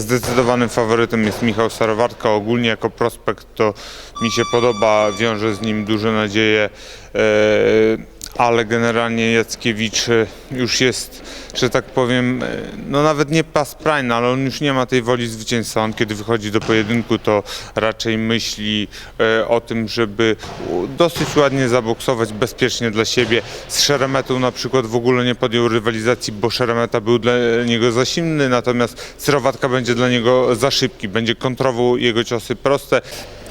zdecydowanym faworytem jest Michał Sarowatka. Ogólnie jako prospekt to mi się podoba, wiąże z nim duże nadzieje. Ale generalnie Jackiewicz e, już jest, że tak powiem, e, no nawet nie pas prime, ale on już nie ma tej woli zwycięstwa. On kiedy wychodzi do pojedynku, to raczej myśli e, o tym, żeby dosyć ładnie zaboksować bezpiecznie dla siebie. Z Szeremetą na przykład w ogóle nie podjął rywalizacji, bo Szeremeta był dla niego za silny, natomiast Syrowatka będzie dla niego za szybki, będzie kontrował jego ciosy proste.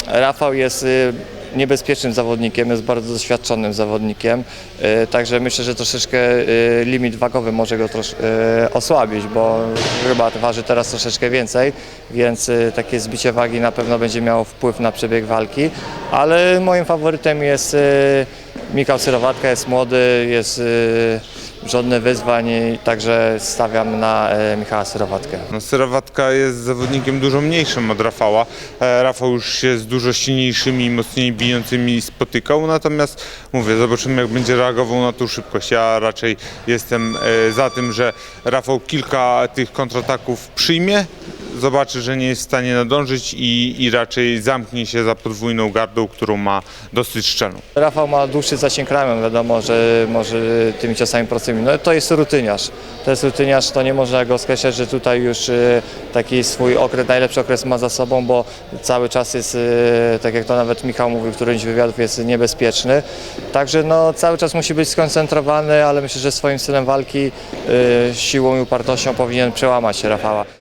Rafał jest y, niebezpiecznym zawodnikiem, jest bardzo doświadczonym zawodnikiem, y, także myślę, że troszeczkę y, limit wagowy może go trosz, y, osłabić, bo chyba waży teraz troszeczkę więcej, więc takie zbicie wagi na pewno będzie miało wpływ na przebieg walki, ale moim faworytem jest Michał Syrowatka, jest młody, jest żądny wyzwań, także stawiam na y, Michała Syrowatkę. No, Syrowatka jest zawodnikiem dużo mniejszym od Rafała. E, Rafał już się z dużo silniejszymi mocniej bijącymi spotykał, natomiast mówię, zobaczymy jak będzie reagował na tą szybkość. Ja raczej jestem e, za tym, że Rafał kilka tych kontrataków przyjmie, zobaczy, że nie jest w stanie nadążyć i, i raczej zamknie się za podwójną gardą, którą ma dosyć szczelną. Rafał ma dłuższy zasięg ramion, wiadomo, że może tymi ciosami prostymi. No to jest rutyniarz. To jest rutyniarz, to nie można go skreślać, że tutaj już e, taki swój okres, najlepszy okres ma za sobą, bo cały czas jest, e, tak jak to nawet Michał mówił w którymś wywiadów, jest niebezpieczny. Także no, cały czas musi być skoncentrowany, ale myślę, że swoim stylem walki, e, siłą i upartością powinien przełamać Rafała.